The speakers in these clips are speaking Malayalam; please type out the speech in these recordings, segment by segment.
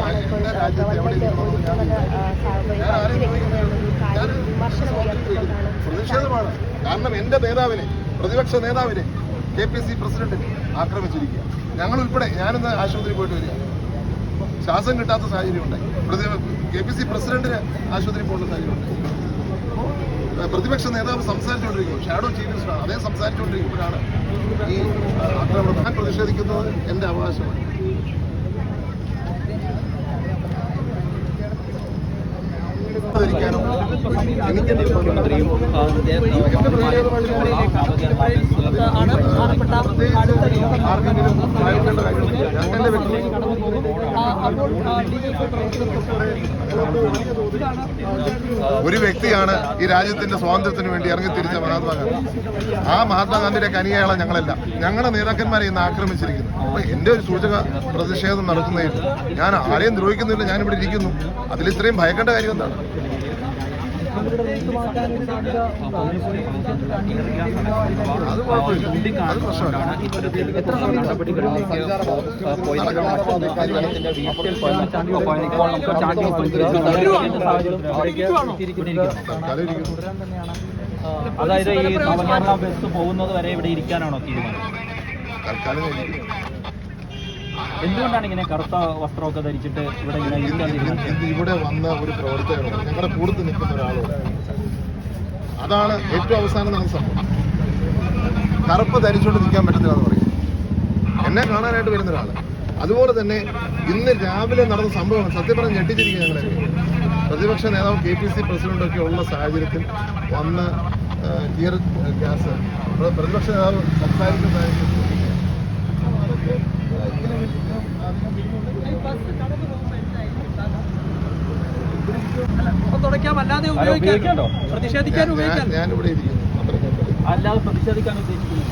ആ, ഗവൺമെന്റ് ഉയർത്തിക്കൊണ്ടാണ് പ്രതിഷേധമാണ് കാരണം എന്റെ നേതാവിനെ പ്രതിപക്ഷ നേതാവിനെ കെ പി സി പ്രസിഡന്റിനെ ആക്രമിച്ചിരിക്കുക. ഞങ്ങൾ ഉൾപ്പെടെ ഞാനിന്ന് ആശുപത്രിയിൽ പോയിട്ട് വരിക. ശ്വാസം കിട്ടാത്ത സാഹചര്യം ഉണ്ടായി പ്രതി കെ പി സി പ്രസിഡന്റിന് ആശുപത്രിയിൽ പോകേണ്ട സാഹചര്യം ഉണ്ടായി പ്രതിപക്ഷ നേതാവ് സംസാരിച്ചുകൊണ്ടിരിക്കും ഷാഡോ ചീഫ് മിനിസ്റ്ററാണ് അദ്ദേഹം സംസാരിച്ചുകൊണ്ടിരിക്കുമ്പോഴാണ് ഈ ആക്രമണം ഞാൻ പ്രതിഷേധിക്കുന്നത് എന്റെ അവകാശമാണ്. ധരിക്കാനോ എനിക്ക് മുഖ്യമന്ത്രിയും ആർക്കെങ്കിലും ഭയക്കേണ്ട കാര്യമില്ല വ്യക്തി ഒരു വ്യക്തിയാണ് ഈ രാജ്യത്തിന്റെ സ്വാതന്ത്ര്യത്തിന് വേണ്ടി ഇറങ്ങി തിരിച്ച മഹാത്മാഗാന്ധി ആ മഹാത്മാഗാന്ധിയുടെ കനികയാണ് ഞങ്ങളല്ല. ഞങ്ങളുടെ നേതാക്കന്മാരെ ഇന്ന് ആക്രമിച്ചിരിക്കുന്നു. അപ്പൊ എന്റെ ഒരു സൂചക പ്രതിഷേധം നടക്കുന്നതിൽ ഞാൻ ആരെയും ദ്രോഹിക്കുന്നില്ല ഞാനിവിടെ ഇരിക്കുന്നു. അതിൽ ഇത്രയും ഭയക്കേണ്ട കാര്യം എന്താണ്? അതായത് ഈ നവകേരള ബസ് പോകുന്നത് വരെ ഇവിടെ ഇരിക്കാനാണോ തീരുമാനം? തൽക്കാലം. എന്തുകൊണ്ടാണ് ഇങ്ങനെ കറുത്ത വസ്ത്രമൊക്കെ ധരിച്ചിട്ട് ഇവിടെ ഇങ്ങനെ ഇവിടെ വന്ന ഒരു പ്രവർത്തകനോട് ഞങ്ങളുടെ കൂടുതൽ നിൽക്കുന്ന ഒരാളോട് അതാണ് ഏറ്റവും അവസാനം നടന്ന സംഭവം. കറുപ്പ് ധരിച്ചുകൊണ്ട് നിൽക്കാൻ പറ്റത്തില്ല എന്ന് പറയും. എന്നെ കാണാനായിട്ട് വരുന്ന ഒരാൾ അതുപോലെ തന്നെ ഇന്ന് രാവിലെ നടന്ന സംഭവം സത്യം പറഞ്ഞ് ഞെട്ടിച്ചിരിക്കുക ഞങ്ങളെ പ്രതിപക്ഷ നേതാവ് കെ പി സി പ്രസിഡന്റൊക്കെ ഉള്ള സാഹചര്യത്തിൽ വന്ന് ടിയർ ഗ്യാസ് പ്രതിപക്ഷ നേതാവ് സംസാരിക്കുന്ന തുടയ്ക്കാം അല്ലാതെ ഉപയോഗിക്കാം ഉപയോഗിക്കാണ്ടോ? പ്രതിഷേധിക്കാൻ ഞാൻ- ഉപയോഗിക്കാം ഞാൻ- ഞാനിവിടെ ഇരിക്കുന്നു. അത്ര ഞാൻ പറയും. അല്ലാതെ പ്രതിഷേധിക്കാൻ ഉദ്ദേശിക്കുന്നു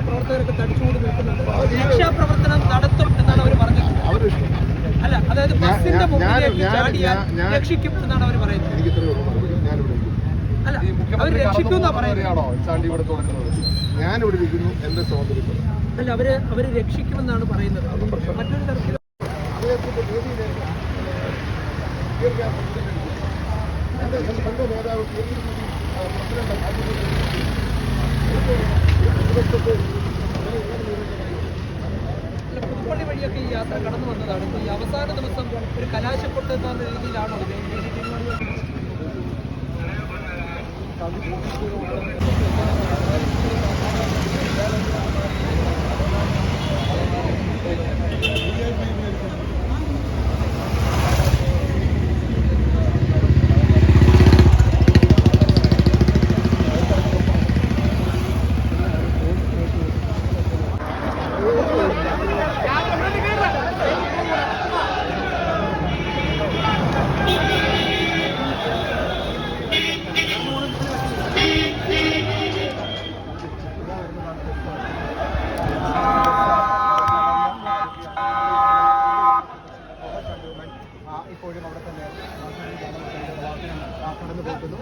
പ്രവർത്തകരൊക്കെ തടിച്ചുകൂടി നിൽക്കുന്നുണ്ട് രക്ഷാപ്രവർത്തനം നടത്തും എന്നാണ് അവർ പറഞ്ഞത്. അല്ല അതായത് ബസ്സിന്റെ മുമ്പിലേക്ക് ചാടിയാൽ രക്ഷിക്കും എന്നാണ് അവർ പറയുന്നത് എനിക്ക് ഇത്രയേ ഉള്ളൂ മറുപടി. ഞാനിവിടെ ചാണ്ടി ഇവിടെ തുടങ്ങുന്നത് ഞാനിവിടെ ഇരിക്കുന്നു എന്റെ സ്വാതന്ത്ര്യം അല്ല അവർ അവർ രക്ഷിക്കുമെന്നാണ് പറയുന്നത്. മറ്റൊരു തരത്തിൽ നേതാവ് പുതുപ്പള്ളി വഴിയൊക്കെ ഈ യാത്ര കടന്നു വന്നതാണ്. ഈ അവസാന ദിവസം ഒരു കലാശക്കൊട്ട് എന്ന രീതിയിലാണോ ഇത് ഈ തീരുമാനം? ഇപ്പോഴും അവിടെ തന്നെ കടന്നു പോകുന്നു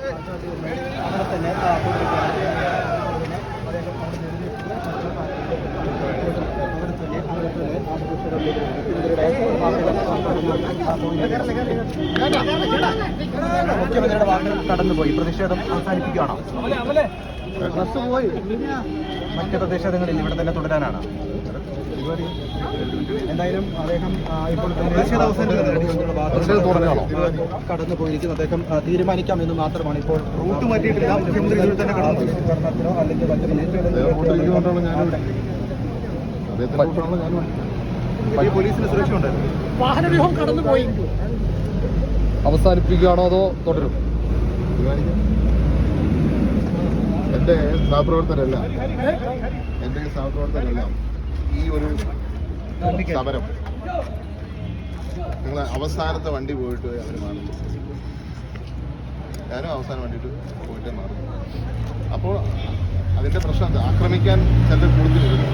അവിടെ തന്നെ തുടരുകയാണ് അദ്ദേഹം അവിടെ നിർമ്മിച്ചത് മറ്റു പാർട്ടികളുടെ അവിടെ തന്നെ അവിടെ തന്നെ മുഖ്യമന്ത്രിയുടെ വാഹനം കടന്നുപോയി പ്രതിഷേധം അവസാനിപ്പിക്കുകയാണോ ബസ് പോയി മറ്റ് പ്രതിഷേധങ്ങളിൽ ഇവിടെ തന്നെ തുടരാനാണ് എന്തായാലും അദ്ദേഹം ഇപ്പോൾ പ്രതിഷേധ തുടരുകയാണോ? കടന്നു പോയിരിക്കുന്നു അദ്ദേഹം തീരുമാനിക്കാം എന്ന് മാത്രമാണ് ഇപ്പോൾ റൂട്ട് മാറ്റിയിട്ടില്ല മുഖ്യമന്ത്രി തന്നെ കടന്നു അല്ലെങ്കിൽ മറ്റു അദ്ദേഹത്തിന്റെ ഞാനിവിടെ വലിയ പോലീസിന് സുരക്ഷ വാഹനവ്യൂഹം കടന്നുപോയി. അവസാനിപ്പിക്കുകയാണോ അതോ തുടരും? എന്റെ സഹപ്രവർത്തകരെല്ലാം. എന്റെ സഹപ്രവർത്തകരെല്ലാം. ഈ ഒരു സമരം. നിങ്ങൾ അവസാനത്തെ വണ്ടി പോയിട്ട് അവർ മാറും. ഞാനും അവസാനം വണ്ടിയിട്ട് പോയിട്ട് മാറും. അപ്പോൾ അതിന്റെ പ്രശ്നം എന്താ? ആക്രമിക്കാൻ ചിലർ കൂടുതലിരുന്നു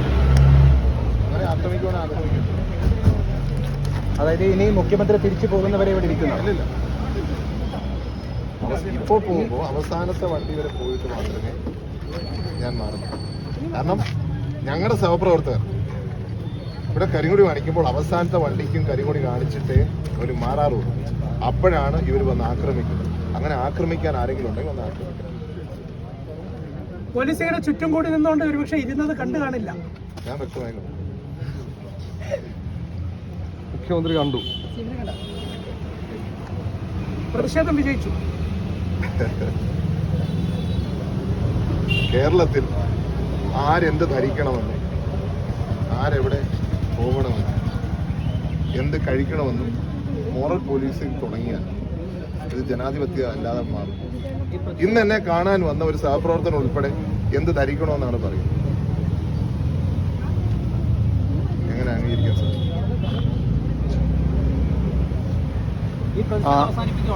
അങ്ങനെ ആക്രമിക്കുവാൻ ആക്രമിക്കും. അതായത് ഇനി മുഖ്യമന്ത്രി തിരിച്ചു പോകുന്നവരെ ഇവിടെ ഇരിക്കുന്നു. ഇപ്പോ ഇപ്പോൾ പോകുമ്പോൾ അവസാനത്തെ വണ്ടി വരെ പോയിട്ട് മാത്രമേ ഞാൻ മാറുന്നു. കാരണം ഞങ്ങളുടെ സഹപ്രവർത്തകർ ഇവിടെ കരിങ്കൊടി കാണിക്കുമ്പോൾ അവസാനത്തെ വണ്ടിക്കും കരിങ്കൊടി കാണിച്ചിട്ടേ അവർ മാറാറുള്ളൂ. അപ്പോഴാണ് ഇവർ വന്ന് ആക്രമിക്കുന്നത്. അങ്ങനെ ആക്രമിക്കാൻ ആരെങ്കിലും ഉണ്ടെങ്കിൽ വന്ന് ആക്രമിക്കണം. പോലീസ് ഇങ്ങനെ ചുറ്റും കൂടി നിന്നുകൊണ്ട് ഒരുപക്ഷെ ഇരുന്നത് കണ്ടു കാണില്ല. ഞാൻ വ്യക്തമായി കണ്ടു. മുഖ്യമന്ത്രി കണ്ടു. പ്രതിഷേധം വിജയിച്ചു. കേരളത്തിൽ ആരെന്ത് ധരിക്കണമെന്ന് ആരെവിടെ പോകണമെന്ന് എന്ത് കഴിക്കണമെന്നും മോറൽ പോലീസിൽ തുടങ്ങിയാൽ ഇത് ജനാധിപത്യ അല്ലാതെ മാറും. ഇന്ന് എന്നെ കാണാൻ വന്ന ഒരു സഹപ്രവർത്തനം ഉൾപ്പെടെ എന്ത് ധരിക്കണമെന്നാണ് പറയുന്നത്.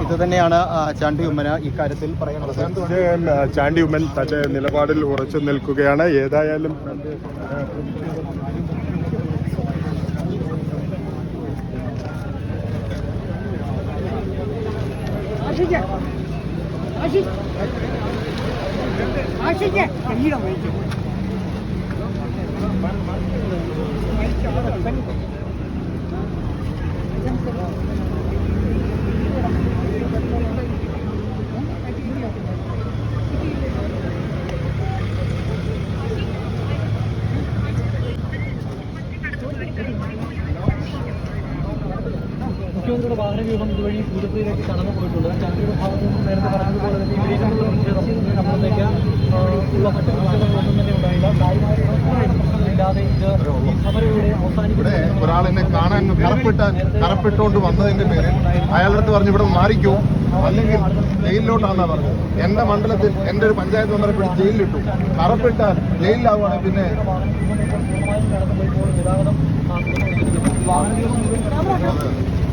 ഇത് തന്നെയാണ് ചാണ്ടി ഉമ്മന ഇക്കാര്യത്തിൽ പറയുന്നത്. ചാണ്ടി ഉമ്മൻ തന്റെ നിലപാടിൽ ഉറച്ചു നിൽക്കുകയാണ്. ഏതായാലും മുഖ്യമന്ത്രിയുടെ പൂജപ്പുരയിലേക്ക് കടന്നു പോയിട്ടുണ്ട് ചന്ദ്രയുടെ ഭാഗത്ത് നിന്ന് നേരത്തെ പറഞ്ഞതുപോലെ തന്നെ ഇവിടേക്കുള്ള പ്രതിഷേധം നമ്മളത്തേക്ക് ഉള്ള മറ്റു പ്രതിഷേധങ്ങളൊന്നും തന്നെ ഉണ്ടായില്ല. കാര്യമായ പ്രശ്നങ്ങളില്ലാതെ ഇത് ഈ അവസാനിക്കുന്നത് ഒരാളിനെ കാണാൻ കറപ്പിട്ട കറപ്പിട്ടുകൊണ്ട് വന്നതിന്റെ പേരിൽ അയാളടുത്ത് പറഞ്ഞു ഇവിടെ മാറിക്കൂ. അല്ലെങ്കിൽ ജയിലിലോട്ടാണെന്നാ പറഞ്ഞത്. എന്റെ മണ്ഡലത്തിൽ എന്റെ ഒരു പഞ്ചായത്ത് മെമ്പറെ പിടിച്ച് ജയിലിലിട്ടു. കറപ്പിട്ടാൽ ജയിലിലാവുകയാണെങ്കിൽ പിന്നെ പൂർണമായും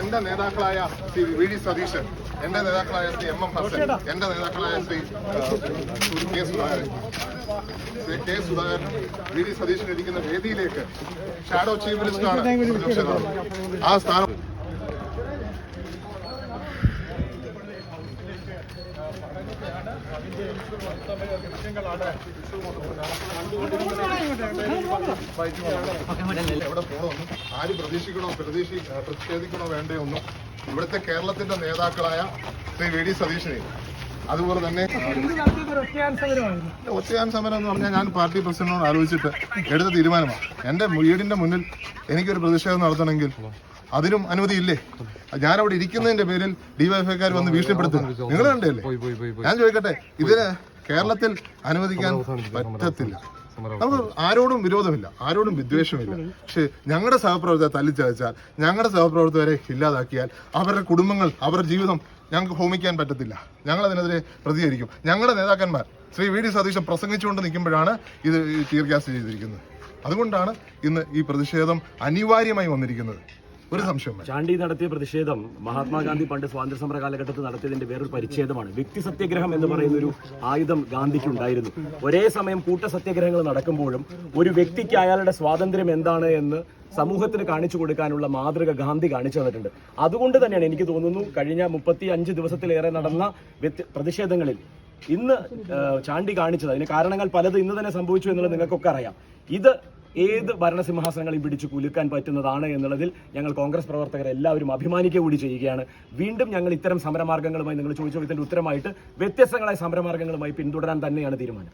എന്റെ നേതാക്കളായ ശ്രീ വി ഡി സതീശൻ എന്റെ നേതാക്കളായ ശ്രീ എം എം ഹസൻ എന്റെ നേതാക്കളായ Shri K Sudhakaran. K V D ഇരിക്കുന്ന വേദിയിലേക്ക് ഷാഡോ ചീഫ് മിനിസ്റ്ററാണ് പ്രതിപക്ഷ. ആ സ്ഥാനം എവിടെ ആര് പ്രതീക്ഷിക്കണോ പ്രതീക്ഷി പ്രതിഷേധിക്കണോ വേണ്ടേ ഒന്നും ഇവിടുത്തെ കേരളത്തിന്റെ നേതാക്കളായ ശ്രീ വി ഡി സതീശനെയും അതുപോലെ തന്നെ ഒറ്റയാൻ സമരം എന്ന് പറഞ്ഞാൽ ഞാൻ പാർട്ടി പ്രസിഡന്റിനോട് ആലോചിച്ചിട്ട് എടുത്ത തീരുമാനമാണ് എന്റെ വീടിന്റെ മുന്നിൽ എനിക്കൊരു പ്രതിഷേധം നടത്തണമെങ്കിൽ അതിനും അനുമതിയില്ലേ? ഞാനവിടെ ഇരിക്കുന്നതിന്റെ പേരിൽ ഡിവൈഎഫ്ഐക്കാർ വന്ന് ഭീഷണിപ്പെടുത്തും നിങ്ങൾ കണ്ടല്ലേ? ഞാൻ ചോദിക്കട്ടെ ഇതിന് കേരളത്തിൽ അനുവദിക്കാൻ പറ്റത്തില്ല. നമുക്ക് ആരോടും വിരോധമില്ല ആരോടും വിദ്വേഷമില്ല. പക്ഷെ ഞങ്ങളുടെ സഹപ്രവർത്തകരെ തല്ലിച്ചതച്ചാൽ ഞങ്ങളുടെ സഹപ്രവർത്തകരെ ഇല്ലാതാക്കിയാൽ അവരുടെ കുടുംബങ്ങൾ അവരുടെ ജീവിതം ഞങ്ങൾക്ക് ഹോമിക്കാൻ പറ്റത്തില്ല. ഞങ്ങൾ അതിനെതിരെ പ്രതികരിക്കും. ഞങ്ങളുടെ നേതാക്കന്മാർ ശ്രീ വി ഡി സതീശൻ പ്രസംഗിച്ചുകൊണ്ട് നിൽക്കുമ്പോഴാണ് ഇത് ഈ ടീർ ഗ്യാസ് ചെയ്തിരിക്കുന്നത്. അതുകൊണ്ടാണ് ഇന്ന് ഈ പ്രതിഷേധം അനിവാര്യമായി വന്നിരിക്കുന്നത്. ഒരു സംശയം ചാണ്ടി നടത്തിയ പ്രതിഷേധം മഹാത്മാഗാന്ധി പണ്ട് സ്വാതന്ത്ര്യ സമര കാലഘട്ടത്തിൽ നടത്തിയതിന്റെ വേറൊരു പരിച്ഛേദമാണ്. വ്യക്തി സത്യഗ്രഹം എന്ന് പറയുന്ന ഒരു ആയുധം ഗാന്ധിക്ക് ഉണ്ടായിരുന്നു ഒരേ സമയം കൂട്ട സത്യഗ്രഹങ്ങൾ നടക്കുമ്പോഴും ഒരു വ്യക്തിക്ക് അയാളുടെ സ്വാതന്ത്ര്യം എന്താണ് എന്ന് സമൂഹത്തിന് കാണിച്ചു കൊടുക്കാനുള്ള മാതൃക ഗാന്ധി കാണിച്ചു തന്നിട്ടുണ്ട്. അതുകൊണ്ട് തന്നെയാണ് എനിക്ക് തോന്നുന്നു കഴിഞ്ഞ മുപ്പത്തി അഞ്ച് ദിവസത്തിലേറെ നടന്ന പ്രതിഷേധങ്ങളിൽ ഇന്ന് ചാണ്ടി കാണിച്ചത്. അതിന് കാരണങ്ങൾ പലത് ഇന്ന് തന്നെ സംഭവിച്ചു എന്നുള്ളത് നിങ്ങൾക്കൊക്കെ അറിയാം. ഇത് ഏത് ഭരണസിംഹാസനങ്ങളെയും പിടിച്ചു കുലുക്കാൻ പറ്റുന്നതാണ് എന്നുള്ളതിൽ ഞങ്ങൾ കോൺഗ്രസ് പ്രവർത്തകർ എല്ലാവരും അഭിമാനിക്കുക കൂടി ചെയ്യുകയാണ്. വീണ്ടും ഞങ്ങൾ ഇത്തരം സമരമാർഗങ്ങളുമായി നിങ്ങൾ ചോദിച്ച ചോദ്യത്തിന്റെ ഉത്തരമായിട്ട് വ്യത്യസ്തങ്ങളായ സമരമാർഗങ്ങളുമായി പിന്തുടരാൻ തന്നെയാണ് തീരുമാനം.